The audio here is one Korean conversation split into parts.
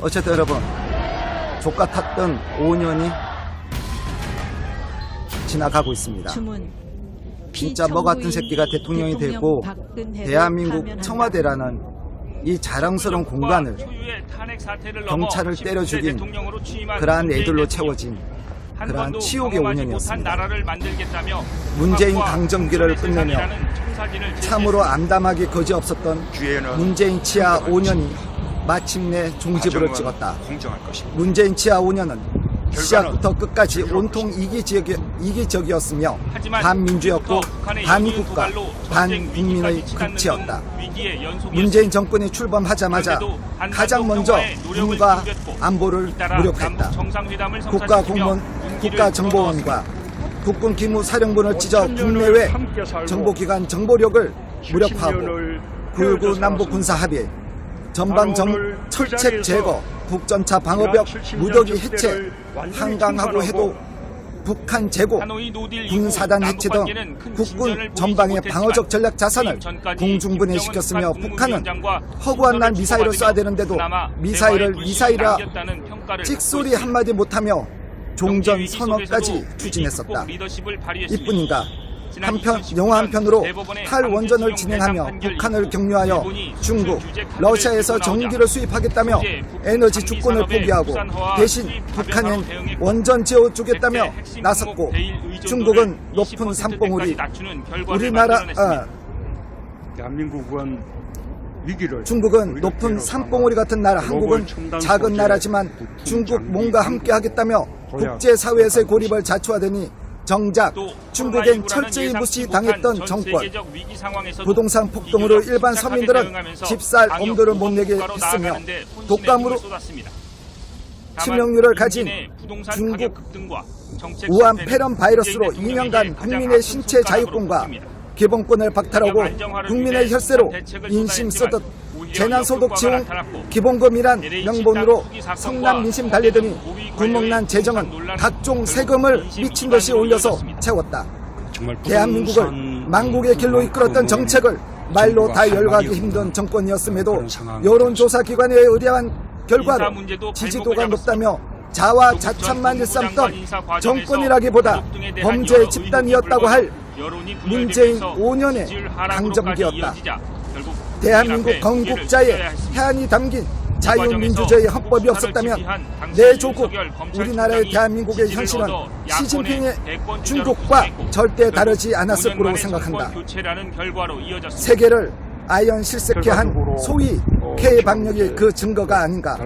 어쨌든 여러분 조카 탔던 5년이 지나가고 있습니다. 주문. 진짜 뭐 같은 새끼가 대통령이 되고 대한민국 청와대라는 이 자랑스러운 공간을 경찰을 때려 죽인 그러한 애들로 채워진 그러한 치욕의 5년이었습니다. 문재인 강점기를 끝내며 참으로 암담하게 거지 없었던 문재인 치하 5년이 마침내 종지부를 찍었다. 공정할 것입니다. 문재인 치하 5년은 시작부터 끝까지 온통 이기적이, 이기적이었으며 반민주였고 반국가, 반국민의 극치였다. 문재인 정권이 출범하자마자 가장 먼저 군과 안보를 무력했다. 국가공무원, 국가정보원과 국군 기무사령부를 찢어 국내외 정보기관 정보력을 무력화하고 굴구 남북 군사 합의, 전방 정, 철책 제거, 북전차 방어벽 무더기 해체, 한강하고 해도 북한 제고, 군사단 해체 등 국군 전방의 방어적 전략 자산을 공중분해 시켰으며 북한은 허구한 날 미사일을 쏴야 되는데도 미사일을 미사일이라 찍소리 한마디 못하며 종전 선언까지 추진했었다. 이뿐인가 한편 영화 한 편으로 탈원전을 진행하며 북한을 격려하여 중국, 러시아에서 전기를 수입하겠다며 에너지 주권을 포기하고 대신 북한엔 원전 지어주겠다며 나섰고 중국은 높은 산봉우리 우리나라 아, 대한민국은 위기를 중국은 높은 산봉우리 같은 나라 한국은 작은 나라지만 중국 뭔가 함께 하겠다며 국제사회에서의 고립을 자초하더니 정작 중국엔 철저히 무시당했던 정권. 부동산 폭등으로 일반 서민들은 집살 엄두를 못 내게 했으며 독감으로 치명률을 가진 중국 우한 폐렴 바이러스로 2년간 국민의 신체 자유권과 기본권을 박탈하고 국민의 혈세로 인심 쓰듯 재난소득 지원 기본금이란 명분으로 성남 민심 달래더니 구멍난 재정은 각종 세금을 미친 듯이 올려서 채웠다. 대한민국을 망국의 길로 이끌었던 그 정책을 말로 다 열거하기 힘든 정권이었음에도 여론조사 기관에 의뢰한 결과로 지지도가 높다며 자와 자찬만 일삼던 정권이라기보다 범죄 집단이었다고 할 문재인 5년의 강점기였다. 대한민국 건국자의 해안이 담긴 자유민주주의 헌법이 없었다면 내 조국 우리나라의 대한민국의 현실은 시진핑의 중국과 절대 다르지 않았을 거라고 생각한다. 세계를 아연 실색케 한 소위 K 방역이 그 증거가 아닌가.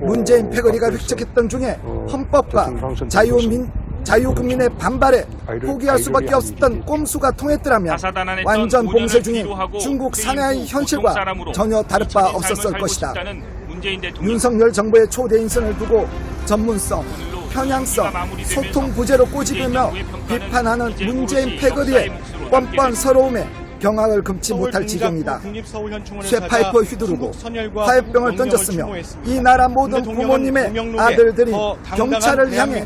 문재인 패거리가 획책했던 중에 헌법과 자유민 자유국민의 반발에 포기할 수밖에 없었던 꼼수가 통했더라면 완전 봉쇄 중인 중국 상하이 현실과 전혀 다를 바 없었을 것이다. 윤석열 정부의 초대 인선을 두고 전문성, 편향성, 소통 부재로 꼬집으며 비판하는 문재인 패거리의 뻔뻔스러움에 경악을 금치 못할 지경이다. 쇠파이프 휘두르고 화염병을 던졌으며 이 나라 모든 부모님의 아들들이 경찰을 향해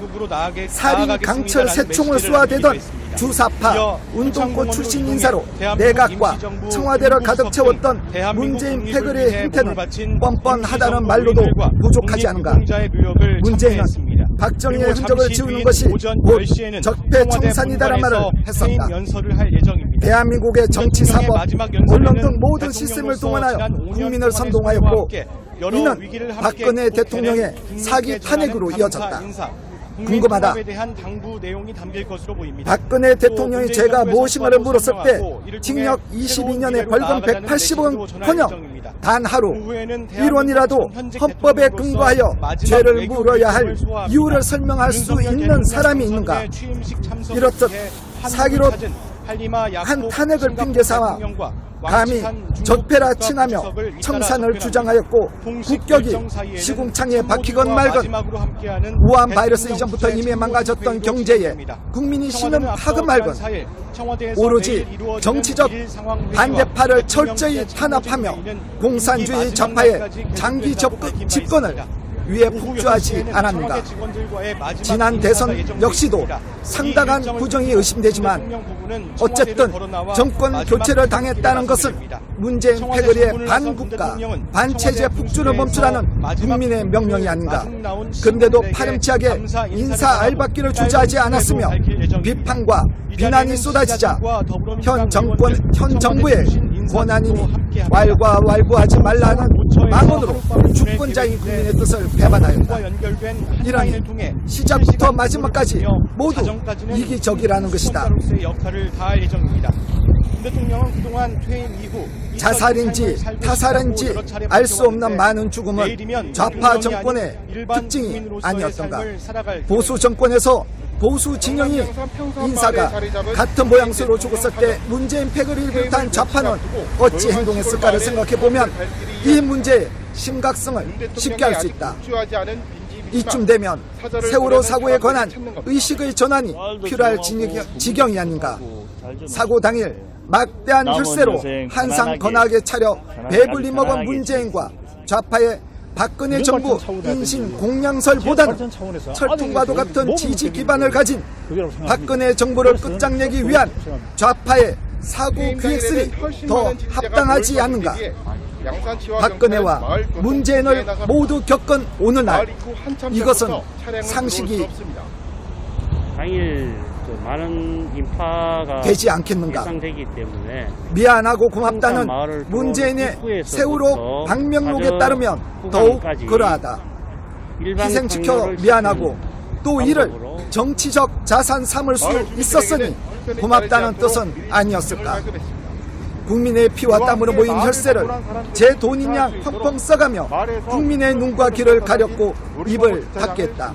살인 강철 새총을 쏘아대던 주사파 운동권 출신 인사로 내각과 청와대를 가득 채웠던 문재인 패거리의 행태는 뻔뻔하다는 말로도 부족하지 않은가. 문재인은 박정희의 흔적을 지우는 것이 곧 적폐청산이다란 말을 했었다. 대한민국의 정치, 사법, 언론 등 모든 시스템을 동원하여 국민을 선동하였고 이는 박근혜 대통령의 사기 탄핵으로 이어졌다. 궁금하다. 박근혜 대통령이 제가 무엇인가를 물었을 때 징역 22년에 벌금 180원 단 하루 1원이라도 헌법에 근거하여 죄를 물어야 할 이유를 설명할 수 있는 사람이 있는가? 이렇듯 사기로 한 탄핵을 핑계 삼아 감히 적폐라 칭하며 청산을 주장하였고 국격이 시궁창에 박히건 말건 우한 바이러스 이전부터 이미 망가졌던 경제에 국민이 신음 하건 말건 오로지 정치적 반대파를 철저히 탄압하며 공산주의 좌파의 장기 접근, 집권을 위에 폭주하지 않았는가. 지난 대선 역시도 상당한 부정이 의심되지만 어쨌든 정권 교체를 당했다는 것은 문재인 패거리의 반국가, 반체제 폭주를 멈추라는 국민의 명령이 아닌가. 그런데도 파렴치하게 인사 알박기를 주저하지 않았으며 비판과 비난이 쏟아지자 현 정권, 현 정부의 권한이 왈가왈부하지 말라는 망언으로 주권자인 국민의 뜻을 배반하였다. 이러니 시작부터 마지막까지 모두 이기적이라는 것이다. 대통령은 그동안 퇴임 이후 자살인지 타살인지 알 수 없는 많은 죽음은 좌파 정권의 특징이 아니었던가. 보수 정권에서 보수 진영이 인사가 같은 모양새로 죽었을 때 문재인 패거리를 비롯한 좌파는 어찌 행동했을까를 생각해보면 이 문제의 심각성을 쉽게 알 수 있다. 이쯤 되면 세월호 사고에 관한 의식의 전환이 필요할 지경- 지경이 아닌가. 사고 당일 막대한 혈세로 한상 건하게 차려 배불리 먹은 문재인과 좌파의 박근혜 정부 인신 공양설보다는 철통과도 같은 지지 기반을 가진 박근혜 정부를 끝장내기 위한 좌파의 사고 기획설이 더 합당하지 않는가. 박근혜와 문재인을 모두 겪은 오늘날 이것은 상식이 당일 그 많은 인파가 되지 않겠는가. 예상되기 때문에 미안하고 고맙다는 문재인의 세월호 방명록에 따르면 더욱 그러하다. 희생시켜 미안하고 또 이를 정치적 자산 삼을 수 있었으니 고맙다는 뜻은 아니었을까. 국민의 피와 땀으로 모인 혈세를 제 돈인 양 펑펑 써가며 국민의 눈과 귀를 가렸고 입을 닫게 했다.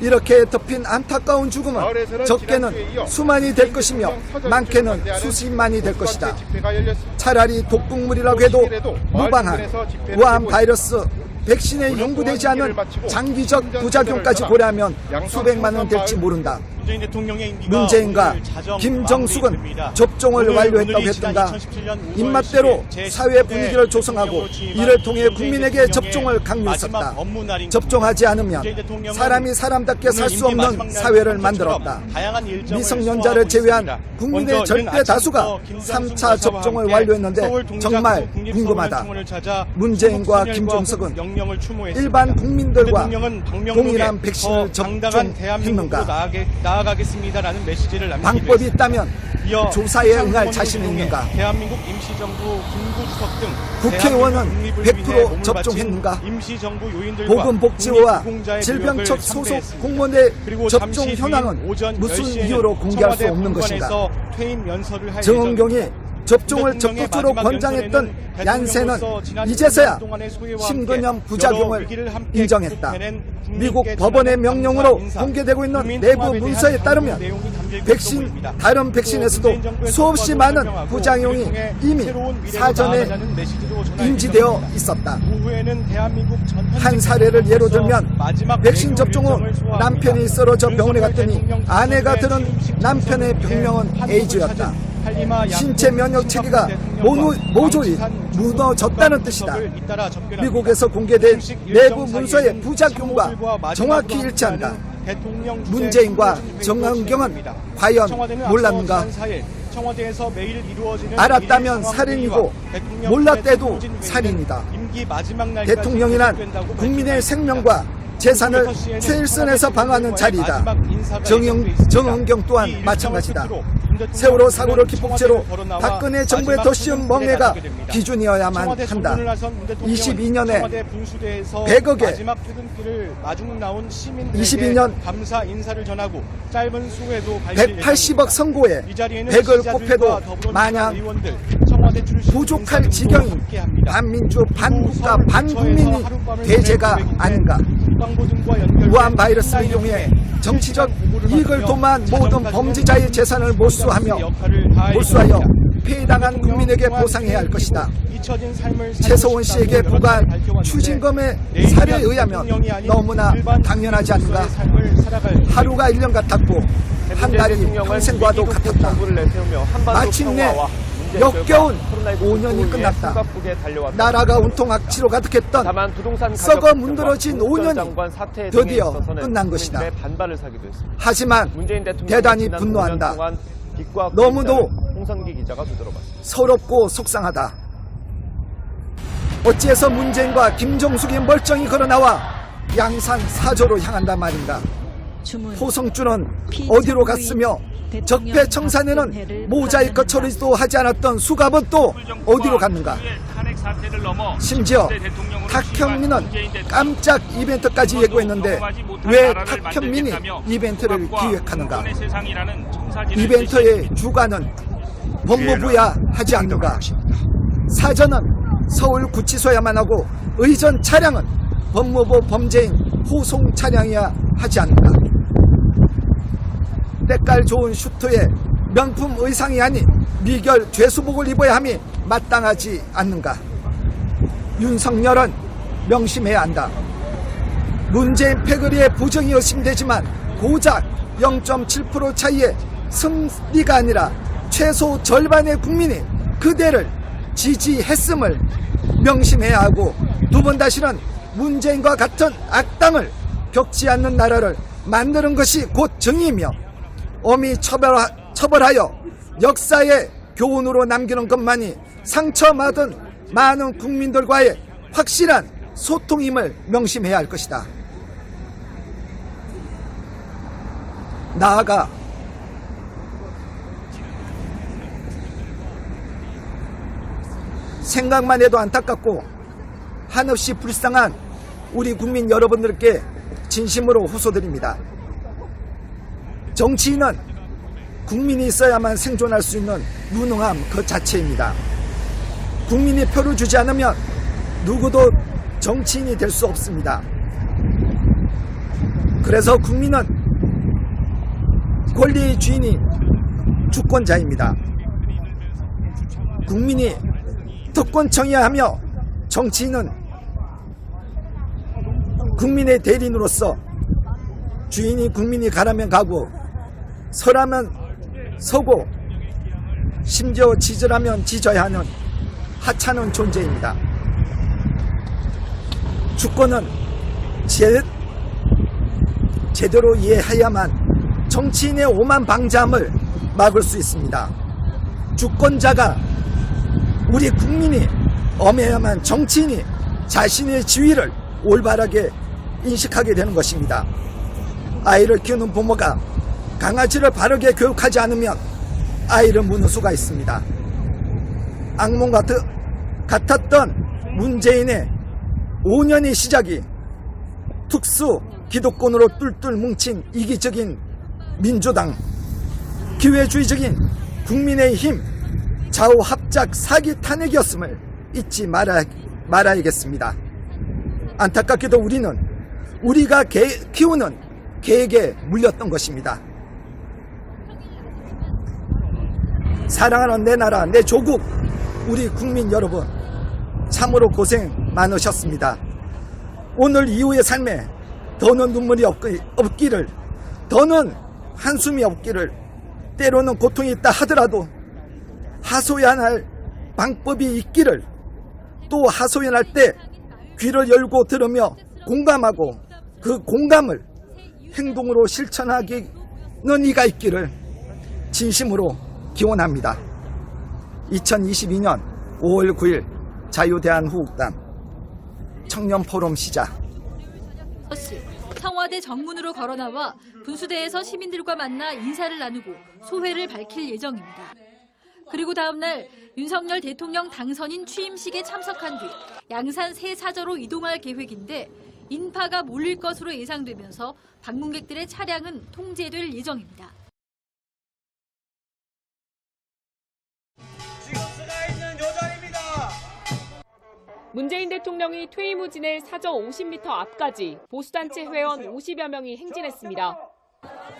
이렇게 덮인 안타까운 죽음은 적게는 수만이 될 것이며 많게는 수십만이 될 것이다. 차라리 독극물이라고 해도 무방한 우한 바이러스 백신에 연구되지 않은 장기적 부작용까지 고려하면 수백만은 될지 모른다. 문재인 대통령의 임기가 문재인과 김정숙은. 접종을 완료했다고 했던가 2017년 5월 입맛대로 10일 사회 분위기를 조성하고 이를 통해 국민에게 접종을 강요했었다. 접종하지 않으면 사람이 사람답게 살 수 없는 사회를 만들었다. 미성년자를 제외한. 국민의 절대 다수가 아침부터 김정숙 3차 여사와 접종을 완료했는데 정말 궁금하다. 문재인과 추모했습니다. 일반 국민들과 동일한 백신을 접종했는가? 나아가겠습니다라는 메시지를 남기기 방법이 있다면 이어 조사에 응할 자신이 있는가? 대한민국 임시정부 김구주석 등 국회의원은 대한민국 국립을 100% 위해 몸을 접종했는가? 임시정부 요인들과 국립유공자의 질병청 소속. 공무원의 그리고 접종 현황은 무슨 10시에는 이유로 공개할 수 없는 것인가? 정은경이. 접종을 적극적으로 권장했던 얀센은 이제서야 1년 동안의 소회와 심근염 부작용을 인정했다. 미국 법원의 명령으로 공개되고 있는 내부 문서에 따르면 있는 백신. 다른 또 백신에서도 수없이 많은 부작용이 통해 이미 사전에 인지되어. 있었다. 한 사례를 예로 들면 백신 접종 후. 남편이 쓰러져 병원에 갔더니 아내가 들은 남편의 병명은 에이즈였다. 신체 면역 체계가 모조리 무너졌다는 뜻이다. 미국에서 공개된 내부 문서의 부작용과 정확히 일치한다. 문재인과 정은경은. 과연 몰랐는가? 앞서 지난 4일 청와대에서 매일 이루어지는 알았다면 살인이고 몰랐대도 살인이다. 대통령이란 국민의. 생명과 재산을 오후 6시에는 최일선에서 방어하는 자리이다. 정영. 정은경 또한 마찬가지다. 세월호 사고를 기폭제로 박근혜 정부의 마지막 더 쉬운 퇴근 멍해가. 기준이어야만 한다. 정문을 나선 문 대통령은 22년에 청와대 분수대에서 100억의 마지막 퇴근길을 마중 나온 시민들에게 22년 감사 인사를 전하고 짧은 수회도 발실 180억 선고에 이 자리에는 100을 지지자들과 꼽혀도 마냥 부족할 지경인. 반민주, 반국가, 반국민이 대제가 아닌가. 우한 바이러스를 이용해 정치적 이익을 도모한 모든 범죄자의 재산을 몰수하며 몰수하여. 피해당한 국민에게 보상해야 할 것이다. 최소원 씨에게 밝혀왔는데 추징금의 사례에 의하면 너무나 당연하지 않은가. 하루가 1년 같았고 한 달이 평생과도 같았다. 마침내 역겨운 5년이 끝났다. 나라가 온통 악취로 가득했던 다만 부동산 썩어 문드러진 급등과 5년이 장관 사태 드디어 끝난 것이다. 국민들의 반발을 사기도 했습니다. 하지만 문재인 대통령 대단히 분노한다. 너무도 홍성기 기자가 두드러봤습니다. 서럽고 속상하다. 어찌해서 문재인과 김정숙이 멀쩡히 걸어나와 양산 사조로 향한단 말인가. 호성주는 어디로 갔으며 적폐청산에는 모자이크 처리도 하지 않았던 수갑은 또 어디로 갔는가. 심지어 탁현민은 깜짝 이벤트까지 예고했는데 왜 탁현민이 이벤트를 기획하는가. 이벤트의 주관은 법무부야 하지 않는가. 사전은 서울구치소야만 하고 의전 차량은 법무부 범죄인 호송 차량이야 하지 않는가. 때깔 좋은 슈트에 명품 의상이 아닌 미결 죄수복을 입어야 함이 마땅하지 않는가. 윤석열은 명심해야 한다. 문재인 패거리의 부정이 의심되지만 고작 0.7% 차이의 승리가 아니라 최소 절반의 국민이 그대를 지지했음을 명심해야 하고 두 번 다시는 문재인과 같은 악당을 겪지 않는 나라를 만드는 것이 곧 정의이며 엄히 처벌하, 처벌하여 역사의 교훈으로 남기는 것만이 상처받은 많은 국민들과의 확실한 소통임을 명심해야 할 것이다. 나아가 생각만 해도 안타깝고 한없이 불쌍한 우리 국민 여러분들께 진심으로 호소드립니다. 정치인은 국민이 있어야만 생존할 수 있는 무능함 그 자체입니다. 국민이 표를 주지 않으면 누구도 정치인이 될 수 없습니다. 그래서 국민은 권리의 주인이 주권자입니다. 국민이 특권청이야 하며 정치인은 국민의 대리인으로서 주인이 국민이 가라면 가고 서라면 서고 심지어 지지라면 지져야 하는 하찮은 존재입니다. 주권은 제, 제대로 이해해야만 정치인의 오만 방자함을 막을 수 있습니다. 주권자가 우리 국민이 엄해야만 정치인이 자신의 지위를 올바르게 인식하게 되는 것입니다. 아이를 키우는 부모가 강아지를 바르게 교육하지 않으면 아이를 무는 수가 있습니다. 악몽 같, 같았던 문재인의 5년의 시작이 특수 기득권으로 뚫뚫 뭉친 이기적인 민주당, 기회주의적인 국민의힘, 좌우 합작 사기 탄핵이었음을 잊지 말아, 말아야겠습니다. 안타깝게도 우리는 우리가 개, 키우는 개에게 물렸던 것입니다. 사랑하는 내 나라, 내 조국, 우리 국민 여러분, 참으로 고생 많으셨습니다. 오늘 이후의 삶에 더는 눈물이 없기, 없기 를, 더는 한숨이 없기를, 때로는 고통이 있다 하더라도 하소연할 방법이 있기를, 또 하소연할 때 귀를 열고 들으며 공감하고 그 공감을 행동으로 실천하기는 이가 있기를 진심으로 기원합니다. 2022년 5월 9일 자유대한후국당 청년 포럼 시작 씨 청와대 정문으로 걸어 나와 분수대에서 시민들과 만나 인사를 나누고 소회를 밝힐 예정입니다. 그리고 다음 날 윤석열 대통령 당선인 취임식에 참석한 뒤 양산 새 사저로 이동할 계획인데 인파가 몰릴 것으로 예상되면서 방문객들의 차량은 통제될 예정입니다. 문재인 대통령이 퇴임 후 지낼 사저 50m 앞까지 보수단체 회원 50여 명이 행진했습니다.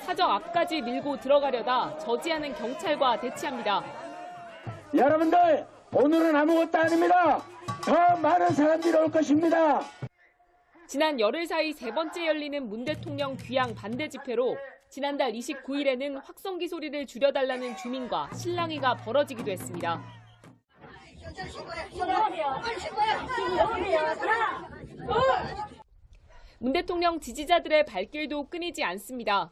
사저 앞까지 밀고 들어가려다 저지하는 경찰과 대치합니다. 여러분들 오늘은 아무것도 아닙니다. 더 많은 사람들이 올 것입니다. 지난 열흘 사이 세 번째 열리는 문 대통령 귀향 반대 집회로 지난달 29일에는 확성기 소리를 줄여달라는 주민과 실랑이가 벌어지기도 했습니다. 문 대통령 지지자들의 발길도 끊이지 않습니다.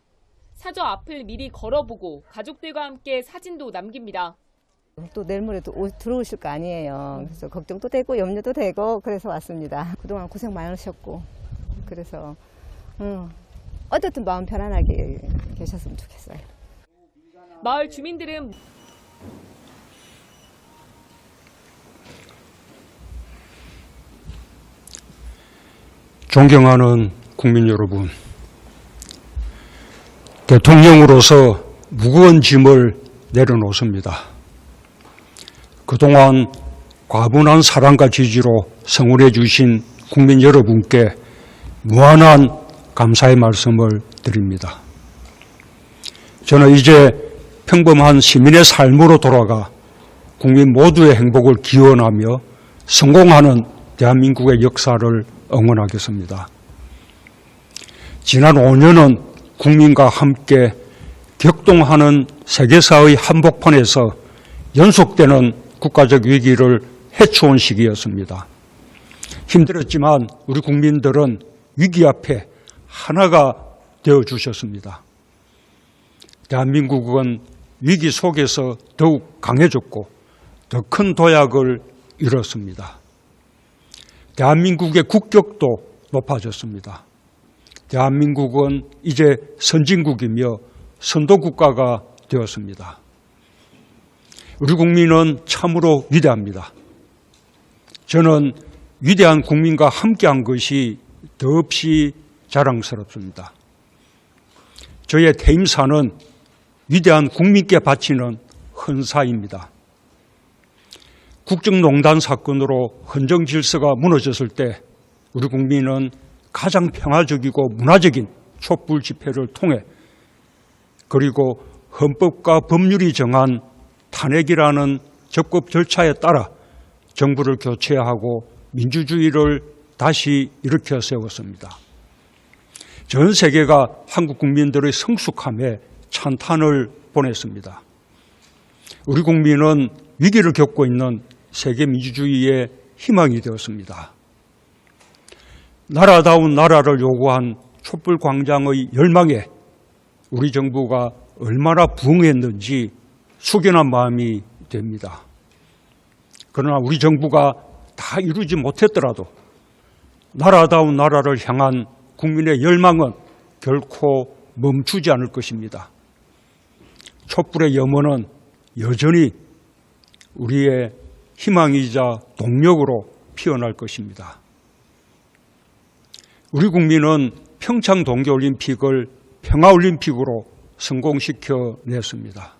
사저 앞을 미리 걸어보고 가족들과 함께 사진도 남깁니다. 또 내일 모레도 오- 들어오실 거 아니에요. 그래서 걱정도 되고 염려도 되고 그래서 왔습니다. 그동안 고생 많으셨고 그래서 음, 어쨌든 마음 편안하게 계셨으면 좋겠어요. 마을 주민들은 존경하는 국민 여러분, 대통령으로서 무거운 짐을 내려놓습니다. 그동안 과분한 사랑과 지지로 성원해 주신 국민 여러분께 무한한 감사의 말씀을 드립니다. 저는 이제 평범한 시민의 삶으로 돌아가 국민 모두의 행복을 기원하며 성공하는 대한민국의 역사를 응원하겠습니다. 지난 5년은 국민과 함께 격동하는 세계사의 한복판에서 연속되는 국가적 위기를 해쳐온 시기였습니다. 힘들었지만 우리 국민들은 위기 앞에 하나가 되어 주셨습니다. 대한민국은 위기 속에서 더욱 강해졌고 더 큰 도약을 이뤘습니다. 대한민국의 국격도 높아졌습니다. 대한민국은 이제 선진국이며 선도국가가 되었습니다. 우리 국민은 참으로 위대합니다. 저는 위대한 국민과 함께한 것이 더없이 자랑스럽습니다. 저의 퇴임사는 위대한 국민께 바치는 헌사입니다. 국정농단 사건으로 헌정 질서가 무너졌을 때 우리 국민은 가장 평화적이고 문화적인 촛불 집회를 통해 그리고 헌법과 법률이 정한 탄핵이라는 적법 절차에 따라 정부를 교체하고 민주주의를 다시 일으켜 세웠습니다. 전 세계가 한국 국민들의 성숙함에 찬탄을 보냈습니다. 우리 국민은 위기를 겪고 있는 세계 민주주의의 희망이 되었습니다. 나라다운 나라를 요구한 촛불 광장의 열망에 우리 정부가 얼마나 부응했는지 숙연한 마음이 됩니다. 그러나 우리 정부가 다 이루지 못했더라도 나라다운 나라를 향한 국민의 열망은 결코 멈추지 않을 것입니다. 촛불의 염원은 여전히 우리의 희망이자 동력으로 피어날 것입니다. 우리 국민은 평창 동계올림픽을 평화올림픽으로 성공시켜 냈습니다.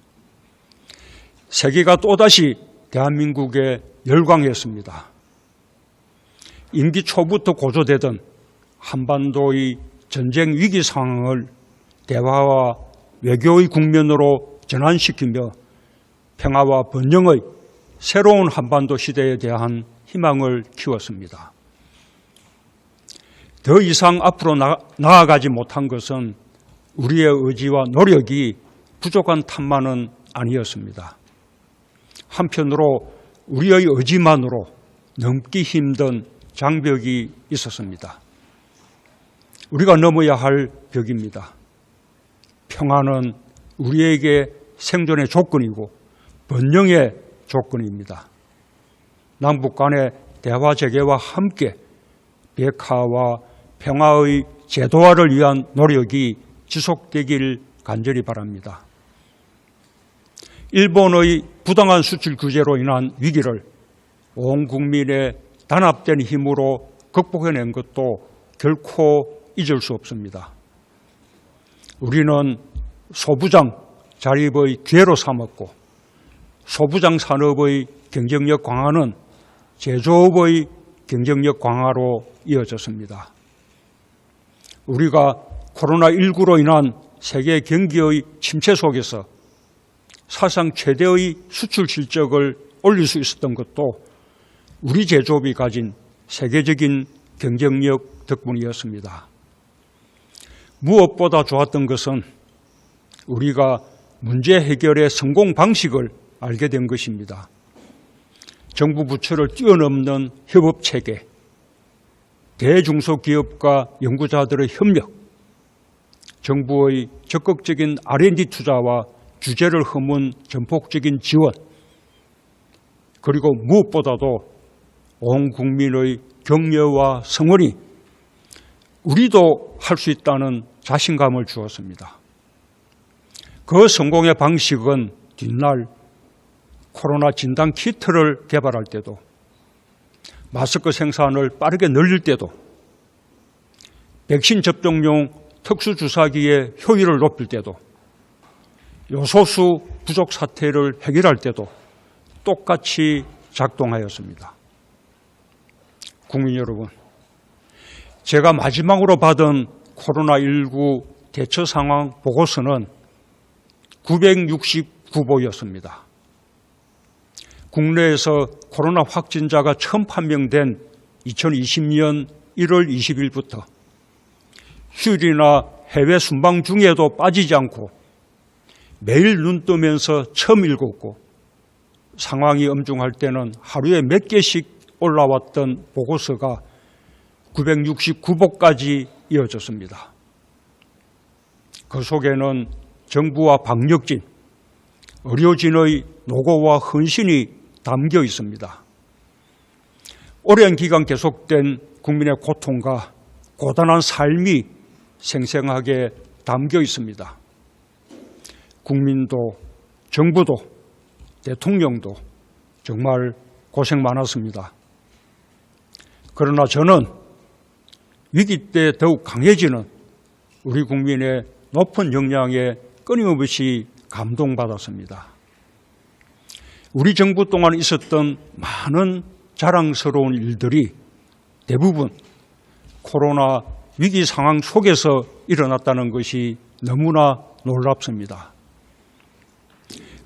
세계가 또다시 대한민국에 열광했습니다. 임기 초부터 고조되던 한반도의 전쟁 위기 상황을 대화와 외교의 국면으로 전환시키며 평화와 번영의 새로운 한반도 시대에 대한 희망을 키웠습니다. 더 이상 앞으로 나, 나아가지 못한 것은 우리의 의지와 노력이 부족한 탓만은 아니었습니다. 한편으로 우리의 의지만으로 넘기 힘든 장벽이 있었습니다. 우리가 넘어야 할 벽입니다. 평화는 우리에게 생존의 조건이고 번영의 조건입니다. 남북 간의 대화 재개와 함께 백화와 평화의 제도화를 위한 노력이 지속되길 간절히 바랍니다. 일본의 부당한 수출 규제로 인한 위기를 온 국민의 단합된 힘으로 극복해낸 것도 결코 잊을 수 없습니다. 우리는 소부장 자립의 기회로 삼았고 소부장 산업의 경쟁력 강화는 제조업의 경쟁력 강화로 이어졌습니다. 우리가 코로나19로 인한 세계 경기의 침체 속에서 사상 최대의 수출 실적을 올릴 수 있었던 것도 우리 제조업이 가진 세계적인 경쟁력 덕분이었습니다. 무엇보다 좋았던 것은 우리가 문제 해결의 성공 방식을 알게 된 것입니다. 정부 부처를 뛰어넘는 협업 체계, 대중소기업과 연구자들의 협력, 정부의 적극적인 R&D 투자와 규제를 허문 전폭적인 지원, 그리고 무엇보다도 온 국민의 격려와 성원이 우리도 할 수 있다는 자신감을 주었습니다. 그 성공의 방식은 뒷날 코로나 진단 키트를 개발할 때도 마스크 생산을 빠르게 늘릴 때도 백신 접종용 특수 주사기의 효율을 높일 때도 요소수 부족 사태를 해결할 때도 똑같이 작동하였습니다. 국민 여러분, 제가 마지막으로 받은 코로나19 대처 상황 보고서는 969보였습니다. 국내에서 코로나 확진자가 처음 판명된 2020년 1월 20일부터 휴일이나 해외 순방 중에도 빠지지 않고 매일 눈 뜨면서 처음 읽었고 상황이 엄중할 때는 하루에 몇 개씩 올라왔던 보고서가 969보까지 이어졌습니다. 그 속에는 정부와 방역진, 의료진의 노고와 헌신이 담겨 있습니다. 오랜 기간 계속된 국민의 고통과 고단한 삶이 생생하게 담겨 있습니다. 국민도 정부도 대통령도 정말 고생 많았습니다. 그러나 저는 위기 때 더욱 강해지는 우리 국민의 높은 역량에 끊임없이 감동받았습니다. 우리 정부 동안 있었던 많은 자랑스러운 일들이 대부분 코로나 위기 상황 속에서 일어났다는 것이 너무나 놀랍습니다.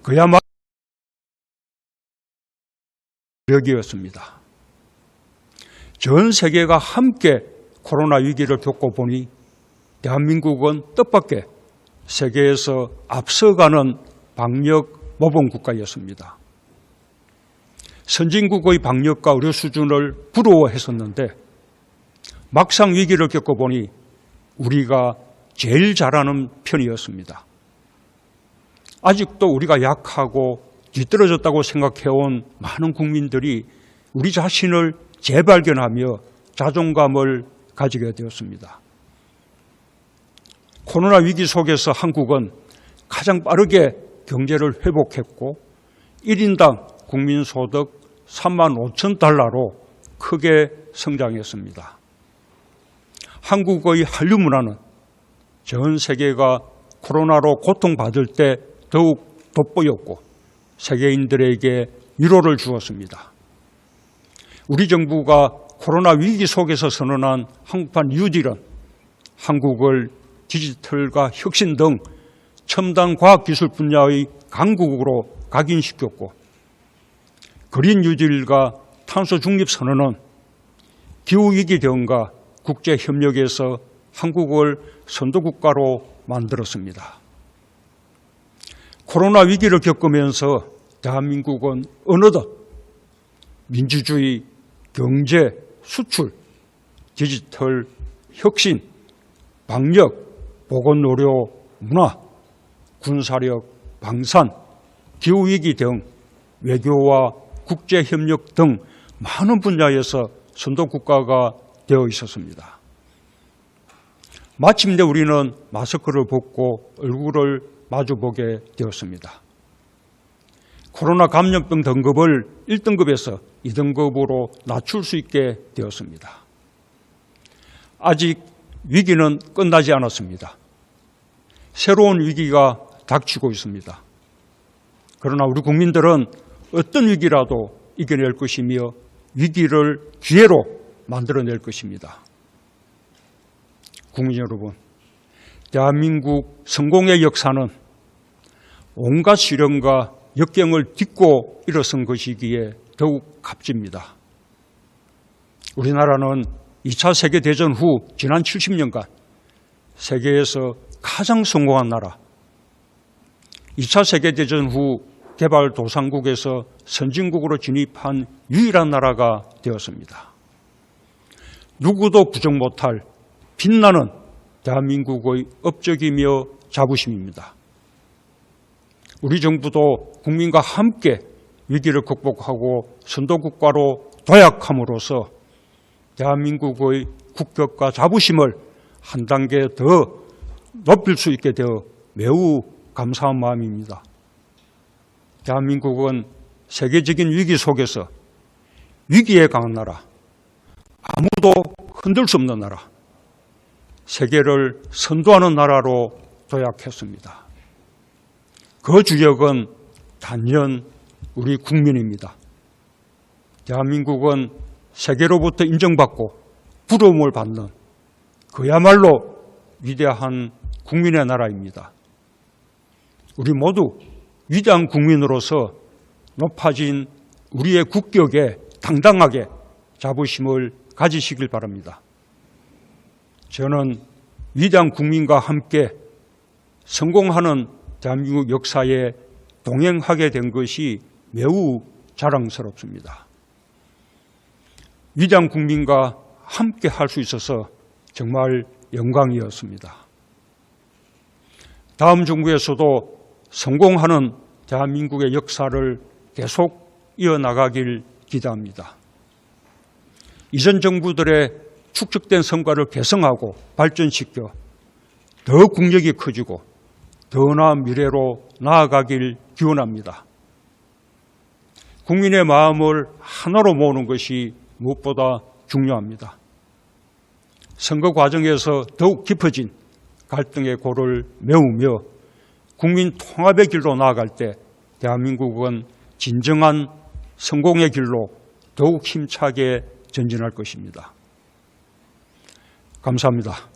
그야말로 력이었습니다. 전 세계가 함께 코로나 위기를 겪어보니 대한민국은 뜻밖의 세계에서 앞서가는 방역 모범 국가였습니다. 선진국의 방역과 의료 수준을 부러워했었는데 막상 위기를 겪어보니 우리가 제일 잘하는 편이었습니다. 아직도 우리가 약하고 뒤떨어졌다고 생각해온 많은 국민들이 우리 자신을 재발견하며 자존감을 가지게 되었습니다. 코로나 위기 속에서 한국은 가장 빠르게 경제를 회복했고 1인당 국민소득 3만 5천 달러로 크게 성장했습니다. 한국의 한류 문화는 전 세계가 코로나로 고통받을 때 더욱 돋보였고 세계인들에게 위로를 주었습니다. 우리 정부가 코로나 위기 속에서 선언한 한국판 뉴딜은 한국을 디지털과 혁신 등 첨단 과학기술 분야의 강국으로 각인시켰고 그린 뉴딜과 탄소 중립 선언은 기후위기 대응과 국제협력에서 한국을 선도국가로 만들었습니다. 코로나 위기를 겪으면서 대한민국은 어느덧 민주주의, 경제, 수출, 디지털, 혁신, 방역, 보건의료, 문화, 군사력, 방산, 기후위기 등 외교와 국제 협력 등 많은 분야에서 선도 국가가 되어 있었습니다. 마침내 우리는 마스크를 벗고 얼굴을 마주보게 되었습니다. 코로나 감염병 등급을 1등급에서 2등급으로 낮출 수 있게 되었습니다. 아직 위기는 끝나지 않았습니다. 새로운 위기가 닥치고 있습니다. 그러나 우리 국민들은 어떤 위기라도 이겨낼 것이며 위기를 기회로 만들어낼 것입니다. 국민 여러분, 대한민국 성공의 역사는 온갖 시련과 역경을 딛고 일어선 것이기에 더욱 값집니다. 우리나라는 2차 세계대전 후 지난 70년간 세계에서 가장 성공한 나라, 2차 세계대전 후 개발도상국에서 선진국으로 진입한 유일한 나라가 되었습니다. 누구도 부정 못할 빛나는 대한민국의 업적이며 자부심입니다. 우리 정부도 국민과 함께 위기를 극복하고 선도국가로 도약함으로써 대한민국의 국격과 자부심을 한 단계 더 높일 수 있게 되어 매우 감사한 마음입니다. 대한민국은 세계적인 위기 속에서 위기에 강한 나라, 아무도 흔들 수 없는 나라, 세계를 선도하는 나라로 도약했습니다. 그 주역은 단연 우리 국민입니다. 대한민국은 세계로부터 인정받고 부러움을 받는 그야말로 위대한 국민의 나라입니다. 우리 모두 위대한 국민으로서 높아진 우리의 국격에 당당하게 자부심을 가지시길 바랍니다. 저는 위대한 국민과 함께 성공하는 대한민국 역사에 동행하게 된 것이 매우 자랑스럽습니다. 위대한 국민과 함께 할 수 있어서 정말 영광이었습니다. 다음 정부에서도 성공하는 대한민국의 역사를 계속 이어나가길 기대합니다. 이전 정부들의 축적된 성과를 개성하고 발전시켜 더 국력이 커지고 더 나은 미래로 나아가길 기원합니다. 국민의 마음을 하나로 모으는 것이 무엇보다 중요합니다. 선거 과정에서 더욱 깊어진 갈등의 골을 메우며 국민 통합의 길로 나아갈 때 대한민국은 진정한 성공의 길로 더욱 힘차게 전진할 것입니다. 감사합니다.